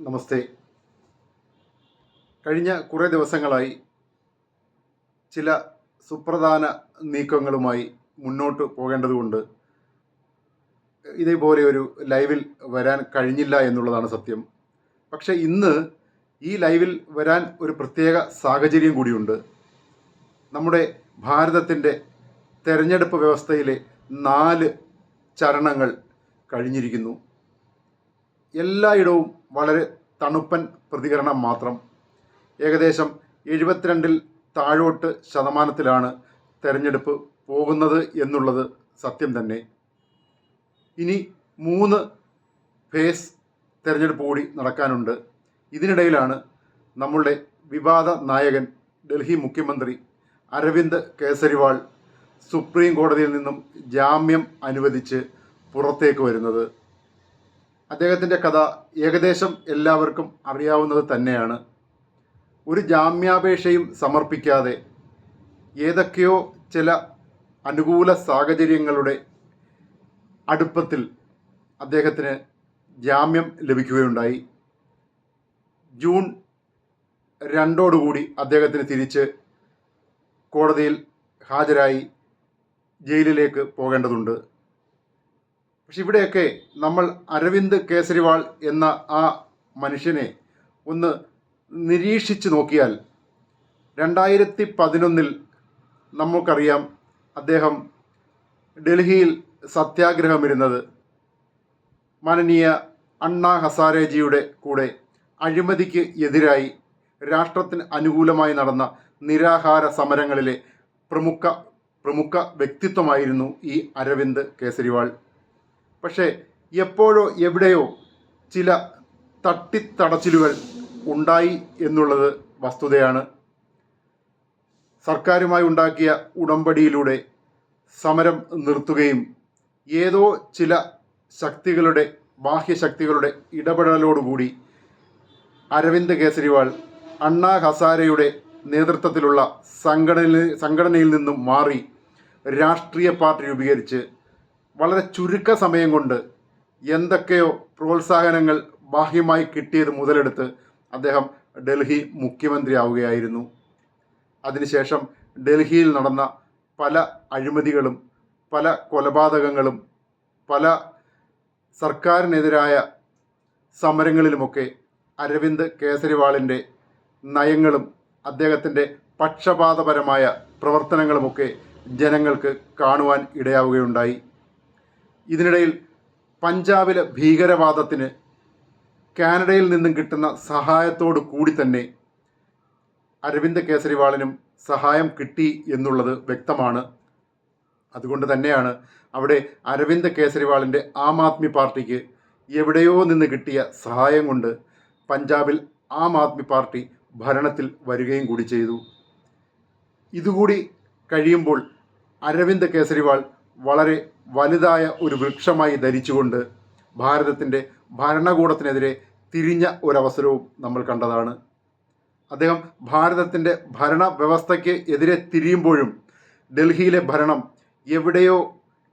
നമസ്തേ. കഴിഞ്ഞ കുറേ ദിവസങ്ങളായി ചില സുപ്രധാന നീക്കങ്ങളുമായി മുന്നോട്ട് പോകേണ്ടതുകൊണ്ട് ഇതേപോലെ ഒരു ലൈവിൽ വരാൻ കഴിഞ്ഞില്ല എന്നുള്ളതാണ് സത്യം. പക്ഷെ ഇന്ന് ഈ ലൈവിൽ വരാൻ ഒരു പ്രത്യേക സാഹചര്യം കൂടിയുണ്ട്. നമ്മുടെ ഭാരതത്തിന്റെ തെരഞ്ഞെടുപ്പ് വ്യവസ്ഥയിലെ നാല് ചരണങ്ങൾ കഴിഞ്ഞിരിക്കുന്നു. എല്ലായിടവും വളരെ തണുപ്പൻ പ്രതികരണം മാത്രം. ഏകദേശം എഴുപത്തിരണ്ടിൽ താഴോട്ട് ശതമാനത്തിലാണ് തെരഞ്ഞെടുപ്പ് പോകുന്നത് എന്നുള്ളത് സത്യം തന്നെ. ഇനി മൂന്ന് ഫേസ് തെരഞ്ഞെടുപ്പ് കൂടി നടക്കാനുണ്ട്. ഇതിനിടയിലാണ് നമ്മളുടെ വിവാദ നായകൻ ഡൽഹി മുഖ്യമന്ത്രി അരവിന്ദ് കേസരിവാൾ സുപ്രീം കോടതിയിൽ നിന്നും ജാമ്യം അനുവദിച്ച് പുറത്തേക്ക് വരുന്നത്. അദ്ദേഹത്തിന്റെ കഥ ഏകദേശം എല്ലാവർക്കും അറിയാവുന്നത് തന്നെയാണ്. ഒരു ജാമ്യാപേക്ഷയും സമർപ്പിക്കാതെ ഏതൊക്കെയോ ചില അനുകൂല സാഹചര്യങ്ങളുടെ അടുപ്പത്തിൽ അദ്ദേഹത്തിന് ജാമ്യം ലഭിക്കുകയുണ്ടായി. ജൂൺ രണ്ടോടുകൂടി അദ്ദേഹത്തിന് തിരിച്ച് കോടതിയിൽ ഹാജരായി ജയിലിലേക്ക് പോകേണ്ടതുണ്ട്. പക്ഷെ ഇവിടെയൊക്കെ നമ്മൾ അരവിന്ദ് കേസരിവാൾ എന്ന ആ മനുഷ്യനെ ഒന്ന് നിരീക്ഷിച്ച് നോക്കിയാൽ രണ്ടായിരത്തി പതിനൊന്നിൽ നമുക്കറിയാം അദ്ദേഹം ഡൽഹിയിൽ സത്യാഗ്രഹമിരുന്നത്. മാനനീയ അണ്ണാ ഹസാരേജിയുടെ കൂടെ അഴിമതിക്ക് എതിരായി രാഷ്ട്രത്തിന് അനുകൂലമായി നടന്ന നിരാഹാര സമരങ്ങളിലെ പ്രമുഖ പ്രമുഖ വ്യക്തിത്വമായിരുന്നു ഈ അരവിന്ദ് കേസരിവാൾ. പക്ഷേ എപ്പോഴോ എവിടെയോ ചില തട്ടിത്തടച്ചിലുകൾ ഉണ്ടായി എന്നുള്ളത് വസ്തുതയാണ്. സർക്കാരുമായി ഉണ്ടാക്കിയ ഉടമ്പടിയിലൂടെ സമരം നിർത്തുകയും ഏതോ ചില ശക്തികളുടെ ബാഹ്യശക്തികളുടെ ഇടപെടലോടുകൂടി അരവിന്ദ് കേജ്രിവാൾ അണ്ണാ ഹസാരയുടെ നേതൃത്വത്തിലുള്ള സംഘടന സംഘടനയിൽ നിന്നും മാറി രാഷ്ട്രീയ പാർട്ടി രൂപീകരിച്ച് വളരെ ചുരുക്ക സമയം കൊണ്ട് എന്തൊക്കെയോ പ്രോത്സാഹനങ്ങൾ ബാഹ്യമായി കിട്ടിയത് മുതലെടുത്ത് അദ്ദേഹം ഡൽഹി മുഖ്യമന്ത്രിയാവുകയായിരുന്നു. അതിനുശേഷം ഡൽഹിയിൽ നടന്ന പല അഴിമതികളും പല കൊലപാതകങ്ങളും പല സർക്കാരിനെതിരായ സമരങ്ങളിലുമൊക്കെ അരവിന്ദ് കേസരിവാളിന്റെ നയങ്ങളും അദ്ദേഹത്തിന്റെ പക്ഷപാതപരമായ പ്രവർത്തനങ്ങളുമൊക്കെ ജനങ്ങൾക്ക് കാണുവാൻ ഇടയാവുകയുണ്ടായി. ഇതിനിടയിൽ പഞ്ചാബിലെ ഭീകരവാദത്തിന് കാനഡയിൽ നിന്നും കിട്ടുന്ന സഹായത്തോടു കൂടി തന്നെ അരവിന്ദ് കേസരിവാളിനും സഹായം കിട്ടി എന്നുള്ളത് വ്യക്തമാണ്. അതുകൊണ്ട് തന്നെയാണ് അവിടെ അരവിന്ദ് കേസരിവാളിന്റെ ആം ആദ്മി പാർട്ടിക്ക് എവിടെയോ നിന്ന് കിട്ടിയ സഹായം കൊണ്ട് പഞ്ചാബിൽ ആം ആദ്മി പാർട്ടി ഭരണത്തിൽ വരികയും കൂടി ചെയ്തു. ഇതുകൂടി കഴിയുമ്പോൾ അരവിന്ദ് കേസരിവാൾ വളരെ വലുതായ ഒരു വൃക്ഷമായി ധരിച്ചുകൊണ്ട് ഭാരതത്തിന്റെ ഭരണകൂടത്തിനെതിരെ തിരിഞ്ഞ ഒരവസരവും നമ്മൾ കണ്ടതാണ്. അദ്ദേഹം ഭാരതത്തിന്റെ ഭരണ വ്യവസ്ഥയ്ക്ക് എതിരെ തിരിയുമ്പോഴും ഡൽഹിയിലെ ഭരണം എവിടെയോ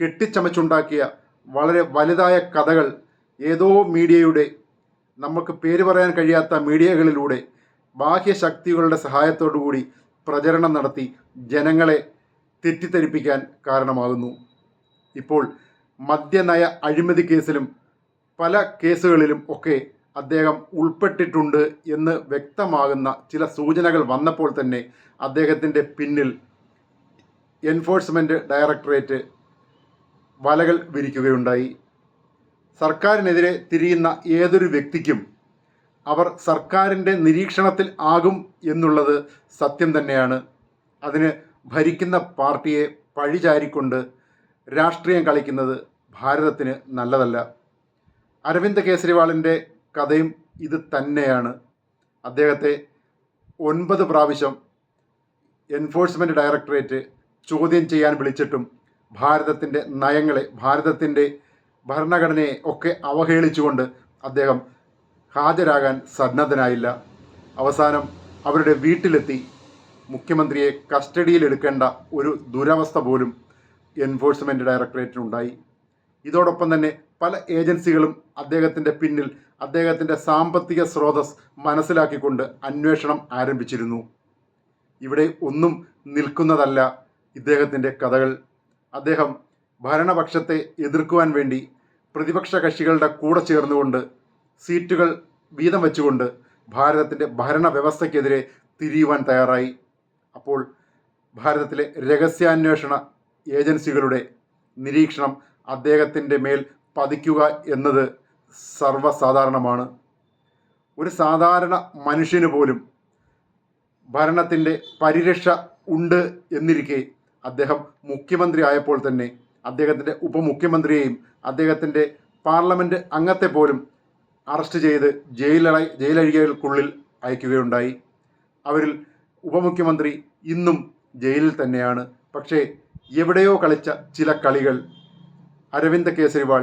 കെട്ടിച്ചമച്ചുണ്ടാക്കിയ വളരെ വലുതായ കഥകൾ ഏതോ മീഡിയയുടെ നമുക്ക് പേര് പറയാൻ കഴിയാത്ത മീഡിയകളിലൂടെ ബാഹ്യശക്തികളുടെ സഹായത്തോടുകൂടി പ്രചരണം നടത്തി ജനങ്ങളെ തെറ്റിദ്ധരിപ്പിക്കാൻ കാരണമാകുന്നു. ഇപ്പോൾ മദ്യനയ അഴിമതി കേസിലും പല കേസുകളിലും ഒക്കെ അദ്ദേഹം ഉൾപ്പെട്ടിട്ടുണ്ട് എന്ന് വ്യക്തമാകുന്ന ചില സൂചനകൾ വന്നപ്പോൾ തന്നെ അദ്ദേഹത്തിന്റെ പിന്നിൽ എൻഫോഴ്സ്മെന്റ് ഡയറക്ടറേറ്റ് വലകൾ വിരിക്കുകയുണ്ടായി. സർക്കാരിനെതിരെ തിരിയുന്ന ഏതൊരു വ്യക്തിക്കും അവർ സർക്കാരിന്റെ നിരീക്ഷണത്തിൽ ആകും എന്നുള്ളത് സത്യം തന്നെയാണ്. അതിന് ഭരിക്കുന്ന പാർട്ടിയെ പഴിചാരിക്കൊണ്ട് രാഷ്ട്രീയം കളിക്കുന്നത് ഭാരതത്തിന് നല്ലതല്ല. അരവിന്ദ് കേജ്രിവാളിന്റെ കഥയും ഇത് തന്നെയാണ്. അദ്ദേഹത്തെ ഒൻപത് പ്രാവശ്യം എൻഫോഴ്സ്മെന്റ് ഡയറക്ടറേറ്റ് ചോദ്യം ചെയ്യാൻ വിളിച്ചിട്ടും ഭാരതത്തിന്റെ നയങ്ങളെ ഭാരതത്തിന്റെ ഭരണഘടനയെ ഒക്കെ അവഹേളിച്ചുകൊണ്ട് അദ്ദേഹം ഹാജരാകാൻ സന്നദ്ധനായില്ല. അവസാനം അവരുടെ വീട്ടിലെത്തി. മുഖ്യമന്ത്രിയെ കസ്റ്റഡിയിലെടുക്കേണ്ട ഒരു ദുരവസ്ഥ പോലും എൻഫോഴ്സ്മെന്റ് ഡയറക്ടറേറ്റിനുണ്ടായി ഇതോടൊപ്പം തന്നെ പല ഏജൻസികളും അദ്ദേഹത്തിന്റെ പിന്നിൽ അദ്ദേഹത്തിന്റെ സാമ്പത്തിക സ്രോതസ് മനസ്സിലാക്കിക്കൊണ്ട് അന്വേഷണം ആരംഭിച്ചിരുന്നു. ഇവിടെ ഒന്നും നിൽക്കുന്നതല്ല ഇദ്ദേഹത്തിന്റെ കഥകൾ. അദ്ദേഹം ഭരണപക്ഷത്തെ എതിർക്കുവാൻ വേണ്ടി പ്രതിപക്ഷ കക്ഷികളുടെ കൂടെ ചേർന്നുകൊണ്ട് സീറ്റുകൾ വീതം വെച്ചുകൊണ്ട് ഭാരതത്തിന്റെ ഭരണ വ്യവസ്ഥയ്ക്കെതിരെ തിരിയുവാൻ തയ്യാറായി. അപ്പോൾ ഭാരതത്തിലെ രഹസ്യാന്വേഷണ ഏജൻസികളുടെ നിരീക്ഷണം അദ്ദേഹത്തിന്റെ മേൽ പതിക്കുക എന്നത് സർവസാധാരണമാണ്. ഒരു സാധാരണ മനുഷ്യന് പോലും ഭരണത്തിന്റെ പരിരക്ഷ ഉണ്ട് എന്നിരിക്കെ അദ്ദേഹം മുഖ്യമന്ത്രി ആയപ്പോൾ തന്നെ അദ്ദേഹത്തിന്റെ ഉപമുഖ്യമന്ത്രിയെയും അദ്ദേഹത്തിന്റെ പാർലമെന്റ് അംഗത്തെ പോലും അറസ്റ്റ് ചെയ്ത് ജയിലറ ജയിലഴികൾക്കുള്ളിൽ അയക്കുകയുണ്ടായി. അവരിൽ ഉപമുഖ്യമന്ത്രി ഇന്നും ജയിലിൽ തന്നെയാണ്. പക്ഷേ എവിടെയോ കളിച്ച ചില കളികൾ അരവിന്ദ് കേജ്രിവാൾ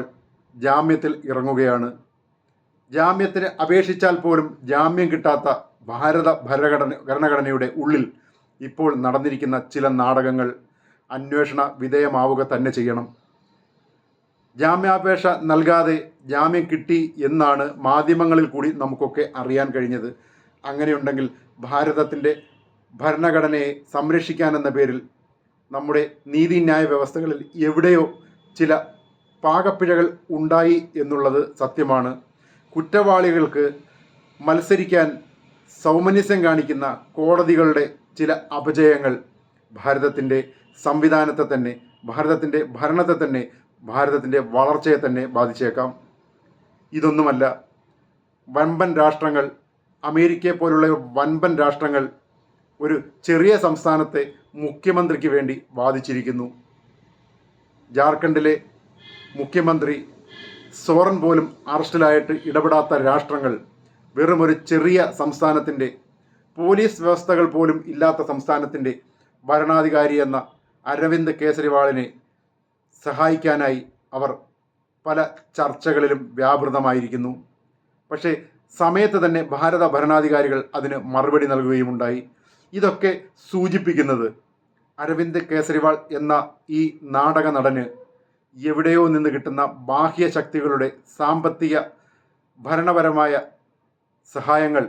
ജാമ്യത്തിൽ ഇറങ്ങുകയാണ്. ജാമ്യത്തിന് അപേക്ഷിച്ചാൽ പോലും ജാമ്യം കിട്ടാത്ത ഭാരത ഭരണഘടന ഭരണഘടനയുടെ ഉള്ളിൽ ഇപ്പോൾ നടന്നിരിക്കുന്ന ചില നാടകങ്ങൾ അന്വേഷണ വിധേയമാവുക തന്നെ ചെയ്യണം. ജാമ്യാപേക്ഷ നൽകാതെ ജാമ്യം കിട്ടി എന്നാണ് മാധ്യമങ്ങളിൽ കൂടി നമുക്കൊക്കെ അറിയാൻ കഴിഞ്ഞത്. അങ്ങനെയുണ്ടെങ്കിൽ ഭാരതത്തിന്റെ ഭരണഘടനയെ സംരക്ഷിക്കാനെന്ന പേരിൽ നമ്മുടെ നീതിന്യായ വ്യവസ്ഥകളിൽ എവിടെയോ ചില പാകപ്പിഴകൾ ഉണ്ടായി എന്നുള്ളത് സത്യമാണ്. കുറ്റവാളികൾക്ക് മത്സരിക്കാൻ സൗമനസ്യം കാണിക്കുന്ന കോടതികളുടെ ചില അപജയങ്ങൾ ഭാരതത്തിന്റെ സംവിധാനത്തെ തന്നെ ഭാരതത്തിന്റെ ഭരണത്തെ തന്നെ ഭാരതത്തിന്റെ വളർച്ചയെ തന്നെ ബാധിച്ചേക്കാം. ഇതൊന്നുമല്ല. വൻപൻ രാഷ്ട്രങ്ങൾ അമേരിക്കയെ പോലുള്ള വൻപൻ രാഷ്ട്രങ്ങൾ ഒരു ചെറിയ സംസ്ഥാനത്തെ മുഖ്യമന്ത്രിക്ക് വേണ്ടി വാദിച്ചിരിക്കുന്നു. ജാർഖണ്ഡിലെ മുഖ്യമന്ത്രി സോറൻ പോലും അറസ്റ്റിലായിട്ട് ഇടപെടാത്ത രാഷ്ട്രങ്ങൾ വെറും ഒരു ചെറിയ സംസ്ഥാനത്തിന്റെ പോലീസ് വ്യവസ്ഥകൾ പോലും ഇല്ലാത്ത സംസ്ഥാനത്തിന്റെ ഭരണാധികാരി എന്ന അരവിന്ദ് കേജ്രിവാളിനെ സഹായിക്കാനായി അവർ പല ചർച്ചകളിലും വ്യാപൃതമായിരിക്കുന്നു. പക്ഷേ സമയത്ത് തന്നെ ഭാരത ഭരണാധികാരികൾ അതിന് മറുപടി നൽകുകയുമുണ്ടായി. ഇതൊക്കെ സൂചിപ്പിക്കുന്നത് അരവിന്ദ് കേസരിവാൾ എന്ന ഈ നാടക നടന് എവിടെയോ നിന്ന് കിട്ടുന്ന ബാഹ്യ ശക്തികളുടെ സാമ്പത്തിക ഭരണപരമായ സഹായങ്ങൾ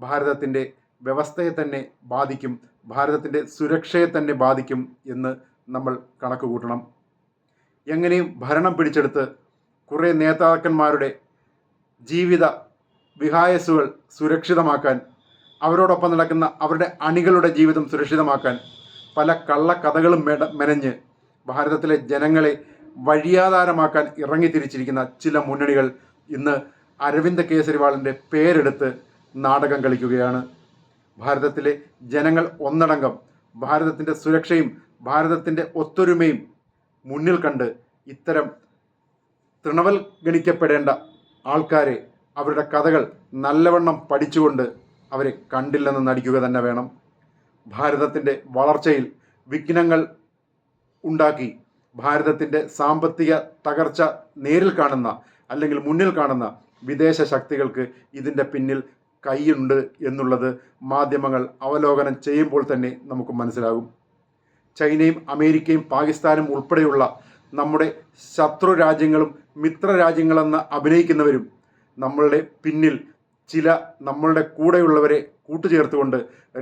ഭാരതത്തിന്റെ വ്യവസ്ഥയെ തന്നെ ബാധിക്കും ഭാരതത്തിന്റെ സുരക്ഷയെ തന്നെ ബാധിക്കും എന്ന് നമ്മൾ കണക്ക് കൂട്ടണം. എങ്ങനെയും ഭരണം പിടിച്ചെടുത്ത് കുറേ നേതാക്കന്മാരുടെ ജീവിത വിഹായസുകൾ സുരക്ഷിതമാക്കാൻ അവരോടൊപ്പം നടക്കുന്ന അവരുടെ അണികളുടെ ജീവിതം സുരക്ഷിതമാക്കാൻ പല കള്ളക്കഥകളും മെനഞ്ഞ് ഭാരതത്തിലെ ജനങ്ങളെ വഴിയാധാരമാക്കാൻ ഇറങ്ങിത്തിരിച്ചിരിക്കുന്ന ചില മുന്നണികൾ ഇന്ന് അരവിന്ദ് കേജ്രിവാളിന്റെ പേരെടുത്ത് നാടകം കളിക്കുകയാണ്. ഭാരതത്തിലെ ജനങ്ങൾ ഒന്നടങ്കം ഭാരതത്തിന്റെ സുരക്ഷയും ഭാരതത്തിന്റെ ഒത്തൊരുമയും മുന്നിൽ കണ്ട് ഇത്തരം തൃണവൽ ഗണിക്കപ്പെടേണ്ട ആൾക്കാരെ അവരുടെ കഥകൾ നല്ലവണ്ണം പഠിച്ചുകൊണ്ട് അവരെ കണ്ടില്ലെന്ന് നടിക്കുക തന്നെ വേണം. ഭാരതത്തിന്റെ വളർച്ചയിൽ വിഘ്നങ്ങൾ ഉണ്ടാക്കി ഭാരതത്തിന്റെ സാമ്പത്തിക തകർച്ച നേരിൽ കാണുന്ന അല്ലെങ്കിൽ മുന്നിൽ കാണുന്ന വിദേശ ശക്തികൾക്ക് ഇതിന്റെ പിന്നിൽ കൈയുണ്ട് എന്നുള്ളത് മാധ്യമങ്ങൾ അവലോകനം ചെയ്യുമ്പോൾ തന്നെ നമുക്ക് മനസ്സിലാകും. ചൈനയും അമേരിക്കയും പാകിസ്ഥാനും ഉൾപ്പെടെയുള്ള നമ്മുടെ ശത്രു രാജ്യങ്ങളും മിത്ര രാജ്യങ്ങളെന്ന് അഭിനയിക്കുന്നവരും നമ്മളുടെ പിന്നിൽ ചില നമ്മളുടെ കൂടെയുള്ളവരെ കൂട്ടുചേർത്തുകൊണ്ട്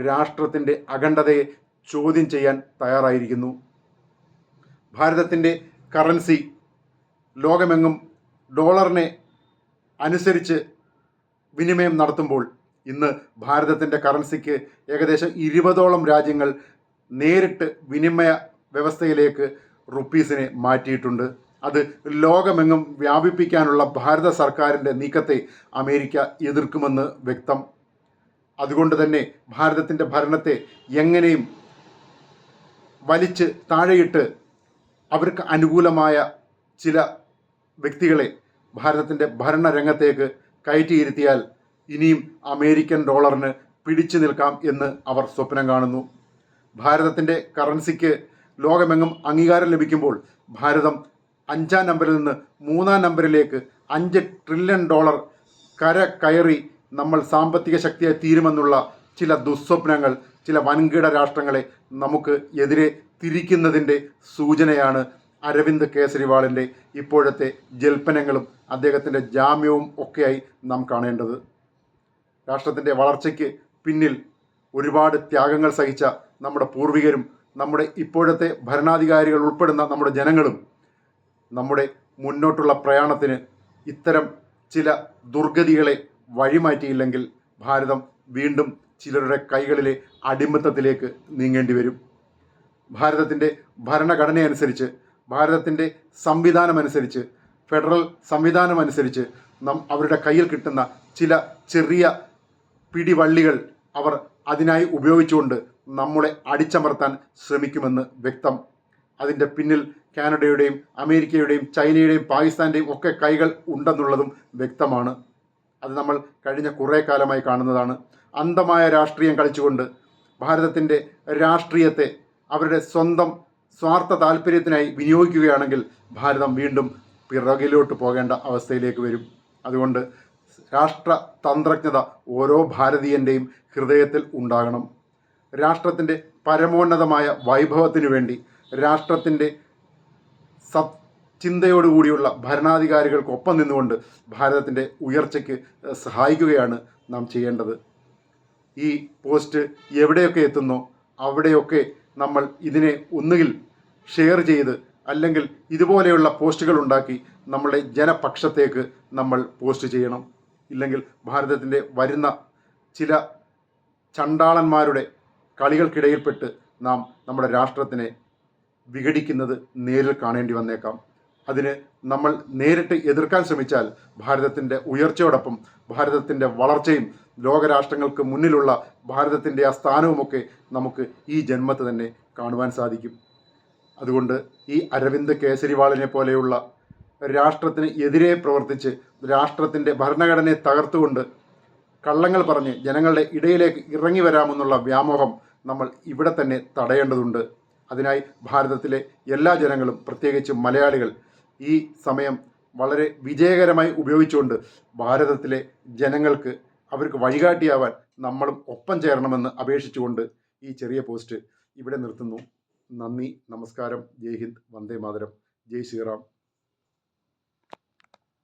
രാഷ്ട്രത്തിന്റെ അഖണ്ഡതയെ ചോദ്യം ചെയ്യാൻ തയ്യാറായിരിക്കുന്നു. ഭാരതത്തിന്റെ കറൻസി ലോകമെങ്ങും ഡോളറിനെ അനുസരിച്ച് വിനിമയം നടത്തുമ്പോൾ ഇന്ന് ഭാരതത്തിന്റെ കറൻസിക്ക് ഏകദേശം ഇരുപതോളം രാജ്യങ്ങൾ നേരിട്ട് വിനിമയ വ്യവസ്ഥയിലേക്ക് റുപ്പീസിനെ മാറ്റിയിട്ടുണ്ട്. അത് ലോകമെങ്ങും വ്യാപിപ്പിക്കാനുള്ള ഭാരത സർക്കാരിന്റെ നീക്കത്തെ അമേരിക്ക എതിർക്കുമെന്ന് വ്യക്തം. അതുകൊണ്ട് തന്നെ ഭാരതത്തിന്റെ ഭരണത്തെ എങ്ങനെയും വലിച്ച് താഴെയിട്ട് അവർക്ക് അനുകൂലമായ ചില വ്യക്തികളെ ഭാരതത്തിന്റെ ഭരണരംഗത്തേക്ക് കയറ്റിയിരുത്തിയാൽ ഇനിയും അമേരിക്കൻ ഡോളറിന് പിടിച്ചു നിൽക്കാം എന്ന് അവർ സ്വപ്നം കാണുന്നു. ഭാരതത്തിന്റെ കറൻസിക്ക് ലോകമെങ്ങും അംഗീകാരം ലഭിക്കുമ്പോൾ ഭാരതം അഞ്ചാം നമ്പറിൽ നിന്ന് മൂന്നാം നമ്പറിലേക്ക് അഞ്ച് ട്രില്യൺ ഡോളർ കര കയറി നമ്മൾ സാമ്പത്തിക ശക്തിയായി തീരുമെന്നുള്ള ചില ദുസ്വപ്നങ്ങൾ ചില വൻകിട രാഷ്ട്രങ്ങളെ നമുക്ക് എതിരെ തിരിക്കുന്നതിന്റെ സൂചനയാണ് അരവിന്ദ് കേജ്രിവാളിന്റെ ഇപ്പോഴത്തെ ജൽപ്പനങ്ങളും അദ്ദേഹത്തിന്റെ ജാമ്യവും ഒക്കെയായി നാം കാണേണ്ടത്. രാഷ്ട്രത്തിന്റെ വളർച്ചയ്ക്ക് പിന്നിൽ ഒരുപാട് ത്യാഗങ്ങൾ സഹിച്ച നമ്മുടെ പൂർവികരും നമ്മുടെ ഇപ്പോഴത്തെ ഭരണാധികാരികൾ ഉൾപ്പെടുന്ന നമ്മുടെ ജനങ്ങളും നമ്മുടെ മുന്നോട്ടുള്ള പ്രയാണത്തിന് ഇത്തരം ചില ദുർഗതികളെ വഴിമാറ്റിയില്ലെങ്കിൽ ഭാരതം വീണ്ടും ചിലരുടെ കൈകളിലെ അടിമത്തത്തിലേക്ക് നീങ്ങേണ്ടി വരും. ഭാരതത്തിന്റെ ഭരണഘടനയനുസരിച്ച് ഭാരതത്തിന്റെ സംവിധാനമനുസരിച്ച് ഫെഡറൽ സംവിധാനമനുസരിച്ച് നം അവരുടെ കയ്യിൽ കിട്ടുന്ന ചില ചെറിയ പിടിവള്ളികൾ അവർ അതിനായി ഉപയോഗിച്ചുകൊണ്ട് നമ്മളെ അടിച്ചമർത്താൻ ശ്രമിക്കുമെന്ന് വ്യക്തം അതിന്റെ പിന്നിൽ കാനഡയുടെയും അമേരിക്കയുടെയും ചൈനയുടെയും പാകിസ്ഥാന്റെയും ഒക്കെ കൈകൾ ഉണ്ടെന്നുള്ളതും വ്യക്തമാണ്. അത് നമ്മൾ കഴിഞ്ഞ കുറേ കാലമായി കാണുന്നതാണ്. അന്ധമായ രാഷ്ട്രീയം കളിച്ചുകൊണ്ട് ഭാരതത്തിന്റെ രാഷ്ട്രീയത്തെ അവരുടെ സ്വന്തം സ്വാർത്ഥ താല്പര്യത്തിനായി വിനിയോഗിക്കുകയാണെങ്കിൽ ഭാരതം വീണ്ടും പിറകിലോട്ട് പോകേണ്ട അവസ്ഥയിലേക്ക് വരും. അതുകൊണ്ട് രാഷ്ട്ര തന്ത്രജ്ഞത ഓരോ ഭാരതീയന്റെയും ഹൃദയത്തിൽ ഉണ്ടാകണം. രാഷ്ട്രത്തിന്റെ പരമോന്നതമായ വൈഭവത്തിനു വേണ്ടി രാഷ്ട്രത്തിന്റെ സത് ചിന്തയോടുകൂടിയുള്ള ഭരണാധികാരികൾക്കൊപ്പം നിന്നുകൊണ്ട് ഭാരതത്തിന്റെ ഉയർച്ചയ്ക്ക് സഹായിക്കുകയാണ് നാം ചെയ്യേണ്ടത്. ഈ പോസ്റ്റ് എവിടെയൊക്കെ എത്തുന്നോ അവിടെയൊക്കെ നമ്മൾ ഇതിനെ ഒന്നുകിൽ ഷെയർ ചെയ്ത് അല്ലെങ്കിൽ ഇതുപോലെയുള്ള പോസ്റ്റുകൾ ഉണ്ടാക്കി നമ്മളുടെ ജനപക്ഷത്തേക്ക് നമ്മൾ പോസ്റ്റ് ചെയ്യണം. ഇല്ലെങ്കിൽ ഭാരതത്തിന്റെ വരുന്ന ചില ചണ്ടാളന്മാരുടെ കളികൾക്കിടയിൽപ്പെട്ട് നാം നമ്മുടെ രാഷ്ട്രത്തിനെ വിഘടിക്കുന്നത് നേരിൽ കാണേണ്ടി വന്നേക്കാം. അതിന് നമ്മൾ നേരിട്ട് എതിർക്കാൻ ശ്രമിച്ചാൽ ഭാരതത്തിന്റെ ഉയർച്ചയോടൊപ്പം ഭാരതത്തിന്റെ വളർച്ചയും ലോകരാഷ്ട്രങ്ങൾക്ക് മുന്നിലുള്ള ഭാരതത്തിന്റെ ആ സ്ഥാനവുമൊക്കെ നമുക്ക് ഈ ജന്മത്ത് തന്നെ കാണുവാൻ സാധിക്കും. അതുകൊണ്ട് ഈ അരവിന്ദ് കേജ്രിവാളിനെ പോലെയുള്ള രാഷ്ട്രത്തിന് എതിരെ പ്രവർത്തിച്ച് രാഷ്ട്രത്തിന്റെ ഭരണഘടനയെ തകർത്തുകൊണ്ട് കള്ളങ്ങൾ പറഞ്ഞ് ജനങ്ങളുടെ ഇടയിലേക്ക് ഇറങ്ങി വരാമെന്നുള്ള വ്യാമോഹം നമ്മൾ ഇവിടെ തന്നെ തടയേണ്ടതുണ്ട്. അതിനായി ഭാരതത്തിലെ എല്ലാ ജനങ്ങളും പ്രത്യേകിച്ച് മലയാളികൾ ഈ സമയം വളരെ വിജയകരമായി ഉപയോഗിച്ചുകൊണ്ട് ഭാരതത്തിലെ ജനങ്ങൾക്ക് അവർക്ക് വഴികാട്ടിയാവാൻ നമ്മളും ഒപ്പം ചേരണമെന്ന് അപേക്ഷിച്ചുകൊണ്ട് ഈ ചെറിയ പോസ്റ്റ് ഇവിടെ നിർത്തുന്നു. നന്ദി നമസ്കാരം. ജയ് ഹിന്ദ്. വന്ദേ മാതരം. ജയ് ശ്രീറാം.